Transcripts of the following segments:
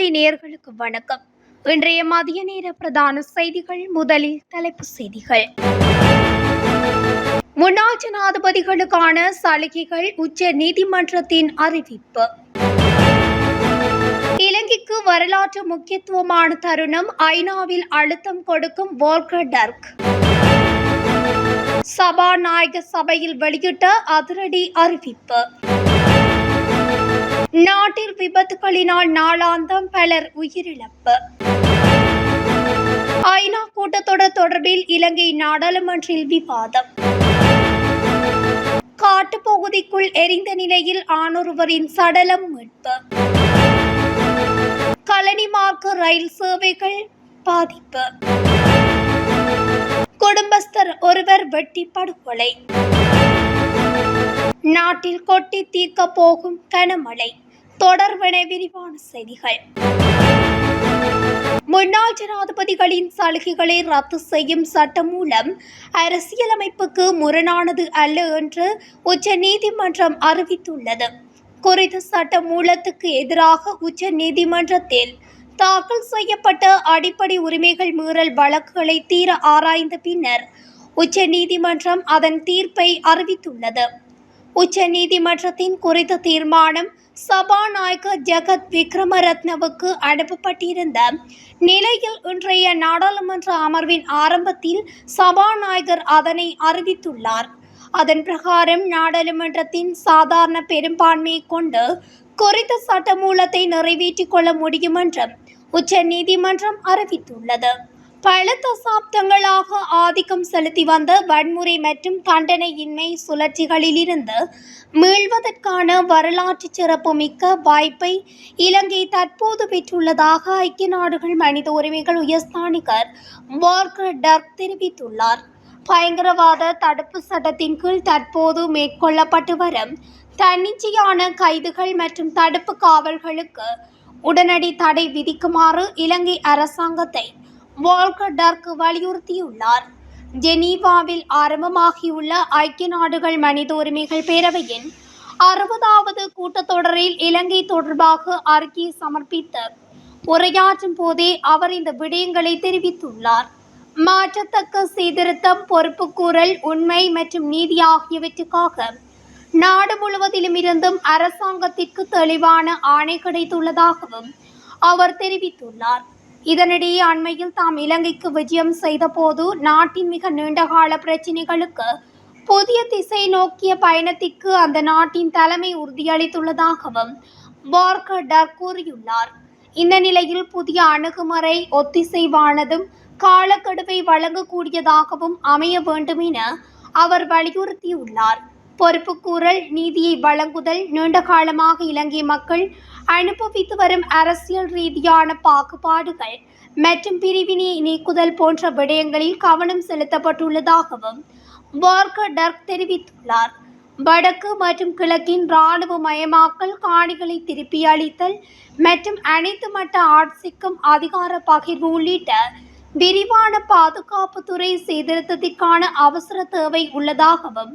தமிழொலி நேர்களுக்கு வணக்கம். இன்றைய மதிய நேர பிரதான செய்திகள் முதலில் தலைப்பு செய்திகள். முன்னாள் ஜனாதிபதிகளுக்கான சலுகைகள் உச்ச நீதிமன்றத்தின் அறிவிப்பு. இலங்கைக்கு வரலாற்று முக்கியத்துவமான தருணம் ஐநாவில் அழுத்தம் கொடுக்கும் வோல்கர் டர்க். சபாநாயக சபையில் வெளியிட்ட அதிரடி அறிவிப்பு. நாட்டில் விபத்துகளினால் நாளாந்தம் பலர் உயிரிழப்பு. ஐநா கூட்டத்தொடர் தொடர்பில் இலங்கை நாடாளுமன்றில் விவாதம். காட்டுப்பகுதிக்குள் எரிந்த நிலையில் ஆணொருவரின் சடலம் மீட்பு. கலனி மார்க்க ரயில் சேவைகள் பாதிப்பு. குடும்பஸ்தர் ஒருவர் வெட்டி படுகொலை நாட்டில் கொட்டி தீர்க்க போகும் கனமழை தொடர்பென விரிவான செய்திகள். முன்னாள் ஜனாதிபதிகளின் சலுகைகளை ரத்து செய்யும் சட்டம் மூலம் அரசியலமைப்புக்கு முரணானது அல்ல என்று உச்ச நீதிமன்றம் அறிவித்துள்ளது. குறித்த சட்ட மூலத்துக்கு எதிராக உச்ச நீதிமன்றத்தில் தாக்கல் செய்யப்பட்ட அடிப்படை உரிமைகள் மீறல் வழக்குகளை தீர ஆராய்ந்த பின்னர் உச்ச நீதிமன்றம் அதன் தீர்ப்பை அறிவித்துள்ளது. உச்ச நீதிமன்றத்தின் குறித்த தீர்மானம் சபாநாயகர் ஜெகத் விக்ரமரத்னவுக்கு அனுப்பப்பட்டிருந்த நிலையில் இன்றைய நாடாளுமன்ற அமர்வின் ஆரம்பத்தில் சபாநாயகர் அதனை அறிவித்துள்ளார். அதன் பிரகாரம் நாடாளுமன்றத்தின் சாதாரண பெரும்பான்மையை கொண்டு குறித்த சட்டமூலத்தை நிறைவேற்றிக் கொள்ள முடியும் என்றும் உச்ச நீதிமன்றம் அறிவித்துள்ளது. பல தசாப்தங்களாக ஆதிக்கம் செலுத்தி வந்த வன்முறை மற்றும் தண்டனையின்மை சுழற்சிகளிலிருந்து மீள்வதற்கான வரலாற்று சிறப்புமிக்க வாய்ப்பை இலங்கை தற்போது பெற்றுள்ளதாக ஐக்கிய நாடுகள் மனித உரிமைகள் உயர்ஸ்தானிகர் வார்கர் டர்க் தெரிவித்துள்ளார். பயங்கரவாத தடுப்பு சட்டத்தின் கீழ் தற்போது மேற்கொள்ளப்பட்டு வரும் தன்னிச்சையான கைதுகள் மற்றும் தடுப்பு காவல்களுக்கு உடனடி தடை விதிக்குமாறு இலங்கை அரசாங்கத்தை வால்கர் டர்க் வலியுறுத்தியுள்ளார். ஜெனீவாவில் ஆரம்பமாகியுள்ள ஐக்கிய நாடுகள் மனித உரிமைகள் பேரவையின் அறுபதாவது கூட்டத்தொடரில் இலங்கை தொடர்பாக அறிக்கையை சமர்ப்பித்த உரையாற்றும் போதே அவர் இந்த விடயங்களை தெரிவித்துள்ளார். மாற்றத்தக்க சீர்திருத்தம் பொறுப்புக்கூறல் உண்மை மற்றும் நீதி ஆகியவற்றுக்காக நாடு முழுவதிலும் இருந்தும் அரசாங்கத்திற்கு தெளிவான ஆணை கிடைத்துள்ளதாகவும் அவர் தெரிவித்துள்ளார். இதனிடையே அண்மையில் தாம் இலங்கைக்கு விஜயம் செய்தபோது நாட்டின் மிக நீண்டகால பிரச்சினைகளுக்கு புதிய திசை நோக்கிய பயணத்திற்கு அந்த நாட்டின் தலைமை உறுதியளித்துள்ளதாகவும் பார்கடர் கூறியுள்ளார். இந்த நிலையில் புதிய அணுகுமுறை ஒத்திசைவானதும் காலக்கெடுவை வழங்கக்கூடியதாகவும் அமைய வேண்டும் என அவர் வலியுறுத்தியுள்ளார். பொறுப்புக்கூறல் நீதியை வழங்குதல் நீண்ட காலமாக இலங்கை மக்கள் அனுபவித்து வரும் அரசியல் ரீதியான பாகுபாடுகள் மற்றும் பிரிவினை நீக்குதல் போன்ற விடயங்களில் கவனம் செலுத்தப்பட்டுள்ளதாகவும் வார்கர் டர்க் தெரிவித்துள்ளார். வடக்கு மற்றும் கிழக்கின் இராணுவ மயமாக்கல் காணிகளை திருப்பி அளித்தல் மற்றும் அனைத்து மட்ட ஆட்சிக்கும் அதிகார பகிர்வு உள்ளிட்ட விரிவான பாதுகாப்புத்துறை சீர்திருத்தத்திற்கான அவசர தேவை உள்ளதாகவும்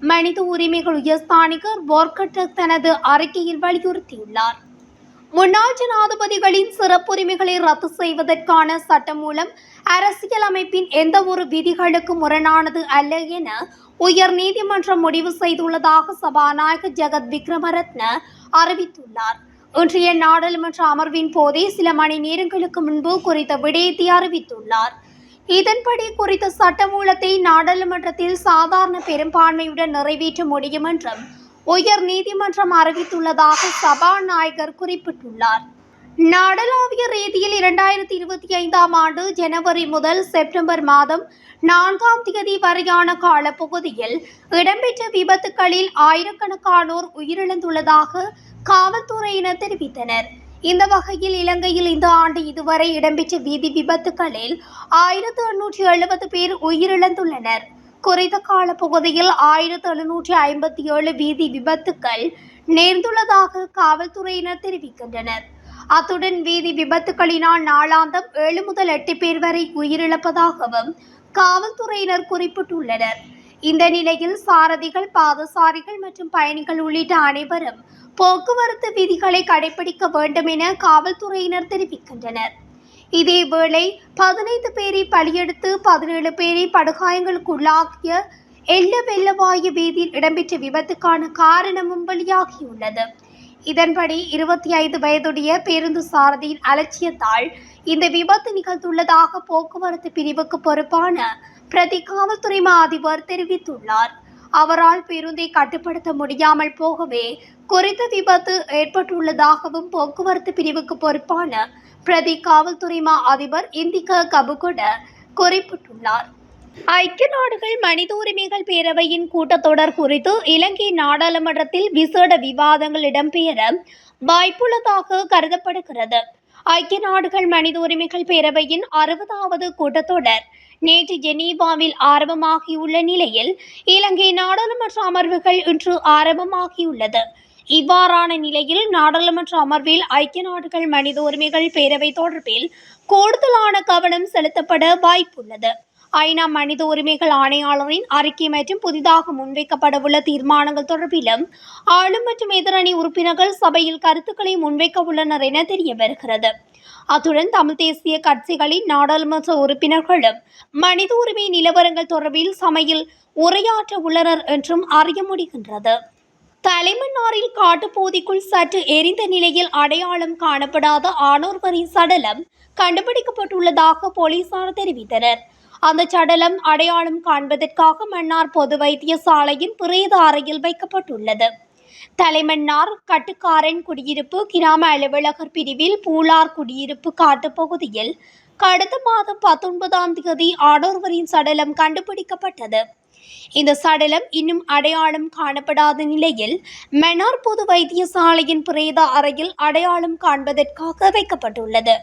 மனித உரிமைகள் உயர்ஸ்தானிகர் வார்கட்டர் தனது அறிக்கையில் வலியுறுத்தியுள்ளார். முன்னாள் ஜனாதிபதிகளின் சிறப்புரிமைகளை ரத்து செய்வதற்கான சட்டம் மூலம் அரசியலமைப்பின் எந்த ஒரு விதிகளுக்கு முரணானது அல்ல என உயர் நீதிமன்றம் முடிவு செய்துள்ளதாக சபாநாயகர் ஜெகத் விக்ரமரத்ன அறிவித்துள்ளார். இன்றைய நாடாளுமன்ற அமர்வின் போதே சில மணி நேரங்களுக்கு முன்பு குறித்த விடயத்தை அறிவித்துள்ளார். இதன்படி குறித்த சட்டமூலத்தை நாடாளுமன்றத்தில் சாதாரண பெரும்பான்மையுடன் நிறைவேற்ற முடியும் என்றும் உயர் நீதிமன்றம் அறிவித்துள்ளதாக சபாநாயகர் குறிப்பிட்டுள்ளார். நாடளாவிய ரீதியில் இரண்டாயிரத்தி இருபத்தி ஐந்தாம் ஆண்டு ஜனவரி முதல் செப்டம்பர் மாதம் நான்காம் தேதி வரையான காலப்பகுதியில் இடம்பெற்ற விபத்துகளில் ஆயிரக்கணக்கானோர் உயிரிழந்துள்ளதாக காவல்துறையினர் தெரிவித்தனர். இந்த வகையில் இலங்கையில் இந்த ஆண்டு இதுவரை இடம்பெற்ற வீதி விபத்துகளில் ஆயிரத்து எண்ணூற்றி எழுபது பேர் உயிரிழந்துள்ளனர். குறித்த காலப்பகுதியில் ஆயிரத்து எழுநூற்றி ஐம்பத்தி ஏழு வீதி விபத்துக்கள் நேர்ந்துள்ளதாக காவல்துறையினர் தெரிவிக்கின்றனர். அத்துடன் வீதி விபத்துகளினால் நாளாந்தம் ஏழு முதல் எட்டு பேர் வரை உயிரிழப்பதாகவும் காவல்துறையினர் குறிப்பிட்டுள்ளனர். இந்த நிலையில் சாரதிகள் பாதசாரிகள் மற்றும் பயணிகள் உள்ளிட்ட அனைவரும் போக்குவரத்து விதிகளை கடைபிடிக்க வேண்டும் என காவல்துறையினர் தெரிவிக்கின்றனர். இதேவேளை பதினைந்து பேரை பலியெடுத்து பதினேழு பேரை படுகாயங்களுக்குள்ளாக்கிய எல்ல வெள்ளவாயு வீதியில் இடம்பெற்ற விபத்துக்கான காரணமும் வெளியாகியுள்ளது. இதன்படி இருபத்தி ஐந்து வயதுடைய பேருந்து சாரதியின் அலட்சியத்தால் இந்த விபத்து நிகழ்ந்துள்ளதாக போக்குவரத்து பிரிவுக்கு பொறுப்பான பிரதி காவல்துறை மா அதிபர் தெரிவித்துள்ளார். அவரால் பேருந்தை கட்டுப்படுத்த முடியாமல் போகவே குறித்த விபத்து ஏற்பட்டுள்ளதாகவும் போக்குவரத்து பிரிவுக்கு பொறுப்பான பிரதி காவல்துறை மா அதிபர் இந்திக கபுகொட குறிப்பிட்டுள்ளார். ஐக்கிய நாடுகள் மனித உரிமைகள் பேரவையின் கூட்டத்தொடர் குறித்து இலங்கை நாடாளுமன்றத்தில் விசேட விவாதங்கள் இடம்பெற வாய்ப்புள்ளதாக கருதப்படுகிறது. ஐக்கிய நாடுகள் மனித உரிமைகள் பேரவையின் அறுபதாவது கூட்டத்தொடர் நேற்று ஜெனீவாவில் ஆரம்பமாகியுள்ள நிலையில் இலங்கை நாடாளுமன்ற அமர்வுகள் இன்று ஆரம்பமாகியுள்ளது. இவ்வாறான நிலையில் நாடாளுமன்ற அமர்வில் ஐக்கிய நாடுகள் மனித உரிமைகள் பேரவை தொடர்பில் கூடுதலான கவனம் செலுத்தப்பட வாய்ப்புள்ளது. ஐநா மனித உரிமைகள் ஆணையாளரின் அறிக்கை மற்றும் புதிதாக முன்வைக்கப்படவுள்ள தீர்மானங்கள் தொடர்பிலும் ஆளும் மற்றும் எதிரணி உறுப்பினர்கள் சபையில் கருத்துக்களை முன்வைக்க உள்ளனர் என தெரிய வருகிறது. அத்துடன் தமிழ் தேசிய கட்சிகளின் நாடாளுமன்ற உறுப்பினர்களும் மனித உரிமை நிலவரங்கள் தொடர்பில் சமையில் உரையாற்ற உள்ளனர் என்றும் அறிய முடிகின்றது. தலைமன்னாரில் காட்டுப்பகுதிக்குள் சற்று எரிந்த நிலையில் அடையாளம் காணப்படாத ஆணோர்வரின் சடலம் கண்டுபிடிக்கப்பட்டுள்ளதாக போலீசார் தெரிவித்தனர். அந்த சடலம் அடையாளம் காண்பதற்காக மன்னார் பொது வைத்தியசாலையின் பிரேத அறையில் வைக்கப்பட்டுள்ளது. தலைமன்னார் கட்டுக்காரன் குடியிருப்பு கிராம அலுவலகர் பிரிவில் பூலார் குடியிருப்பு காட்டுப்பகுதியில் கடந்த மாதம் பத்தொன்பதாம் தேதி ஆடோர்வரின் சடலம் கண்டுபிடிக்கப்பட்டது. இந்த சடலம் இன்னும் அடையாளம் காணப்படாத நிலையில் மன்னார் பொது வைத்தியசாலையின் பிரேத அறையில் அடையாளம் காண்பதற்காக வைக்கப்பட்டுள்ளது.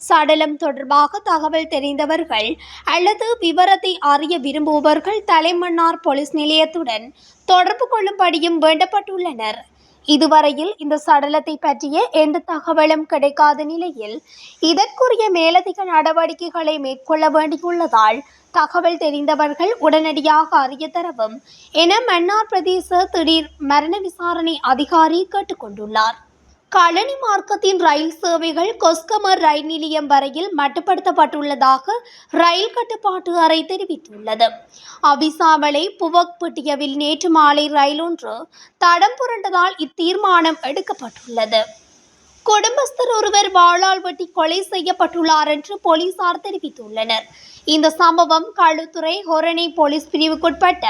சடலம் தொடர்பாக தகவல் தெரிந்தவர்கள் அல்லது விவரத்தை அறிய விரும்புபவர்கள் தலைமன்னார் போலீஸ் நிலையத்துடன் தொடர்பு கொள்ளும்படியும் வேண்டப்பட்டுள்ளனர். இதுவரையில் இந்த சடலத்தை பற்றிய எந்த தகவலும் கிடைக்காத நிலையில் இதற்குரிய மேலதிக நடவடிக்கைகளை மேற்கொள்ள வேண்டியுள்ளதால் தகவல் தெரிந்தவர்கள் உடனடியாக அறிய தரவும் என மன்னார் பிரதேச திடீர் மரண விசாரணை அதிகாரி கேட்டுக்கொண்டுள்ளார். களனி மார்க்கத்தின் ரயில் சேவைகள் கொஸ்கமர் ரயில் நிலையம் வரையில் மட்டுப்படுத்தப்பட்டுள்ளதாக ரயில் கட்டுப்பாட்டு அறை தெரிவித்துள்ளது. அபிசாவளை புவக்பட்டியவில் நேற்று மாலை ரயில் ஒன்று தடம் புரண்டதால் இத்தீர்மானம் எடுக்கப்பட்டுள்ளது. குடும்பஸ்தர் ஒருவர் வாளால் வெட்டி கொலை செய்யப்பட்டுள்ளார் என்று போலீசார் தெரிவித்துள்ளனர். இந்த சம்பவம் களுத்துறை ஹொரணை போலீஸ் பிரிவுக்குட்பட்ட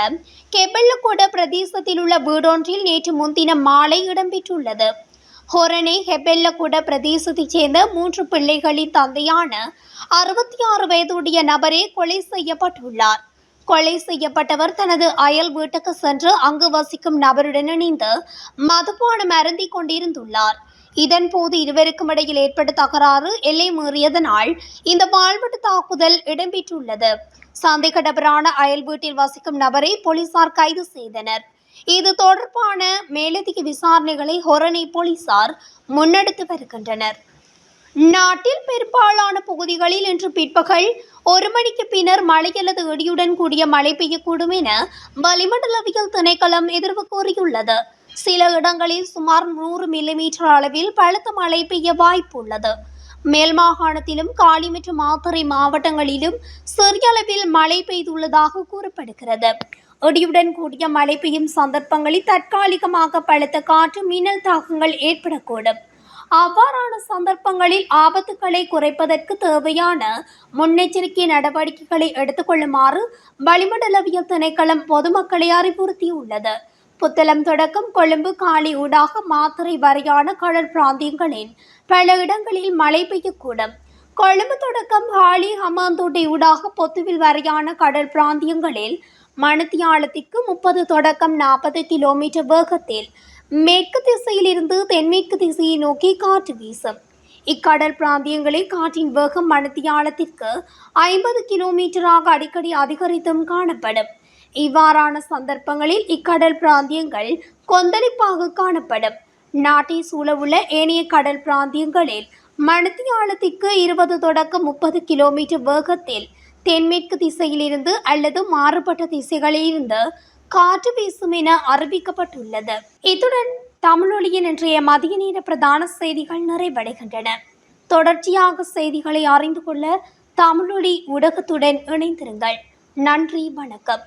கெபெல்லக்கூட பிரதேசத்தில் உள்ள வீடொன்றில் நேற்று முன்தினம் மாலை இடம்பெற்றுள்ளது. ஹொரணை ஹெபெல்லக்கூட பிரதேசத்தைச் சேர்ந்த மூன்று பிள்ளைகளின் தந்தையான அறுபத்தி ஆறு வயதுடைய நபரே கொலை செய்யப்பட்டுள்ளார். கொலை செய்யப்பட்டவர் தனது அயல் வீட்டுக்கு சென்று அங்கு வசிக்கும் நபருடன் இணைந்து மதுபானம் அருந்திக் கொண்டிருந்துள்ளார். இதன்போது இருவருக்கும் இடையில் ஏற்பட்ட தகராறு எல்லை மீறியதனால் இந்த பால்வெட்டு தாக்குதல் இடம்பெற்றுள்ளது. சந்தேக நபரான அயல் வீட்டில் வசிக்கும் நபரை போலீசார் கைது செய்தனர். இது தொடர்பான மேலதிக விசாரணைகளை ஹொரணை போலீசார் முன்னெடுத்து வருகின்றனர். நாட்டில் பெரும்பாலான பகுதிகளில் இன்று பிற்பகல் ஒரு மணிக்கு பின்னர் மழை அல்லது இடியுடன் கூடிய மழை பெய்யக்கூடும் என வளிமண்டலவியல் திணைக்களம் எதிர்வு கூறியுள்ளது. சில இடங்களில் சுமார் நூறு மில்லிமீட்டர் அளவில் பலத்த மழை பெய்ய வாய்ப்புள்ளது. மேல் மாகாணத்திலும் காலி மற்றும் மாத்தறை மாவட்டங்களிலும் சிறிய அளவில் மழை பெய்துள்ளதாக கூறப்படுகிறது. இடியுடன் கூடிய மழை பெய்யும் சந்தர்ப்பங்களில் தற்காலிகமாக பலத்த காற்று மின்னல் தாக்கங்கள் ஏற்படக்கூடும். அவ்வாறான சந்தர்ப்பங்களில் ஆபத்துக்களை குறைப்பதற்கு தேவையான முன்னெச்சரிக்கை நடவடிக்கைகளை எடுத்துக்கொள்ளுமாறு வளிமண்டலவியல் திணைக்களம் பொதுமக்களை அறிவுறுத்தியுள்ளது. புத்தளம் தொடக்கம் கொழும்பு காலி ஊடாக மாத்தறை வரையான கடல் பிராந்தியங்களில் பல இடங்களில் மழை பெய்யக்கூடும். கொழும்பு தொடக்கம் ஹாலி ஹமாந்தோட்டை ஊடாக பொத்துவில் வரையான கடல் பிராந்தியங்களில் மணித்தியாலத்திற்கு முப்பது தொடக்கம் நாற்பது கிலோமீட்டர் வேகத்தில் மேற்கு திசையிலிருந்து தென்மேற்கு திசையை நோக்கி காற்று வீசும். இக்கடல் பிராந்தியங்களில் காற்றின் வேகம் மணித்தியாலத்திற்கு ஐம்பது கிலோமீட்டராக அடிக்கடி அதிகரித்தும் காணப்படும். இவ்வாறான சந்தர்ப்பங்களில் இக்கடல் பிராந்தியங்கள் கொந்தளிப்பாக காணப்படும். நாட்டை சூழவுள்ள ஏனைய கடல் பிராந்தியங்களில் மணித்தியாலத்திற்கு இருபது தொடக்கம் முப்பது கிலோமீட்டர் வேகத்தில் தென்மேற்கு திசையிலிருந்து அல்லது மாறுபட்ட திசைகளிலிருந்து காற்று வீசும் என அறிவிக்கப்பட்டுள்ளது. இத்துடன் தமிழொலியின் இன்றைய மதிய நேர பிரதான செய்திகள் நிறைவடைகின்றன. தொடர்ச்சியாக செய்திகளை அறிந்து கொள்ள தமிழொலி ஊடகத்துடன் இணைந்திருங்கள். நன்றி வணக்கம்.